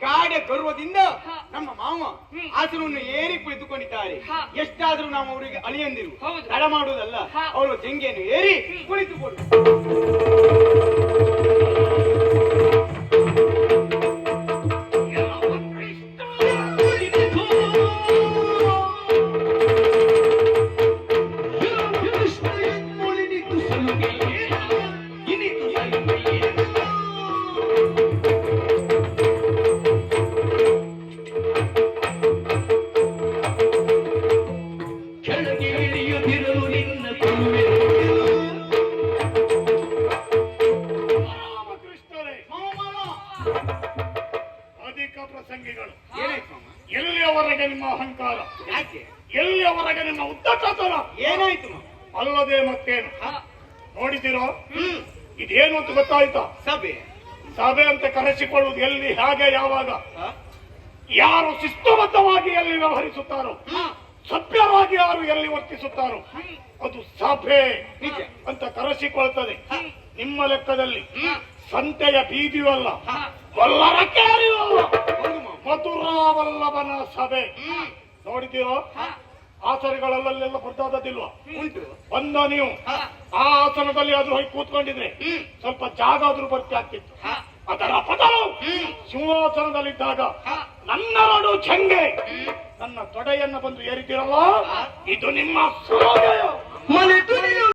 ಕಾಡ ಗರ್ವದಿಂದ. ನಮ್ಮ ಮಾವ ಆತನನ್ನು ಆಸನವನ್ನು ಏರಿ ಕುಳಿತುಕೊಂಡಿದ್ದಾರೆ. ಎಷ್ಟಾದರೂ ನಾವು ಅವರಿಗೆ ಅಳಿಯಂದಿರು. ಹೌದು. ತಡ ಮಾಡುವುದಲ್ಲ. ಅವರು ಅವಳು ಜಂಗೆಯನ್ನು ಏರಿ ಕುಳಿತುಕೊಂಡು. ಕುಳಿತುಕೊಳ್ಳು ಕೆಳಗೆ ಇಳಿಯುತ್ತಿರಲು ನಿನ್ನ ಕೊಡುವೆ ಅಧಿಕ ಪ್ರಸಂಗಿಗಳು. ಎಲ್ಲಿಯವರೆಗೆ ನಿಮ್ಮ ಅಹಂಕಾರ? ಯಾಕೆ? ಎಲ್ಲಿಯವರೆಗೆ ನಿಮ್ಮ ಉದ್ದಟತನ? ಏನಾಯ್ತು? ಅಲ್ಲದೆ ಮತ್ತೇನು? ಹಾ. ನೋಡಿದಿರೋ ಇದೇನು ಅಂತ ಗೊತ್ತಾಯ್ತಾ? ಸಭೆ. ಸಭೆ ಅಂತ ಕರೆಸಿಕೊಳ್ಳುವುದು ಎಲ್ಲಿ ಹಾಗೆ ಯಾವಾಗ? ಯಾರು ಶಿಸ್ತುಬದ್ಧವಾಗಿ ಎಲ್ಲಿ ವ್ಯವಹರಿಸುತ್ತಾರೋ? ಸಭ್ಯವಾಗಿ ಯಾರು ಎಲ್ಲಿ ವರ್ತಿಸುತ್ತಾರೋ? ಅದು ಸಭೆ. ಅಂತ ಕರೆಸಿಕೊಳ್ತದೆ. ನಿಮ್ಮ ಲೆಕ್ಕದಲ್ಲಿ ಸಂತೆಯ ಬೀದಿಯೂ ಅಲ್ಲ ಮಧುರಾವಲ್ಲಭನ ಸಭೆ. ನೋಡಿದ್ದೀರೋ? ಹ. ಆಸನಗಳಲ್ಲೆಲ್ಲ ಬರ್ದಾದದಿಲ್ವಾ ಉಂಟು. ಬಂದ ನೀವು. ಆ ಆಸನದಲ್ಲಿ ಆದ್ರೂ ಹೋಗಿ ಕೂತ್ಕೊಂಡಿದ್ರೆ ಸ್ವಲ್ಪ ಜಾಗ ಆದ್ರೂ ಬರ್ತಿ ಆಗ್ತಿತ್ತು. ಅದರ ಹ್ಮ್. ಸಿಂಹಾಸನದಲ್ಲಿದ್ದಾಗ ನನ್ನ ನನ್ನೆರಡು ಚಂಗೆ ನನ್ನ ತೊಡೆಯನ್ನು ಬಂದು ಏರಿದಿರಲ್ಲ ಇದು ನಿಮ್ಮ ಮನೆ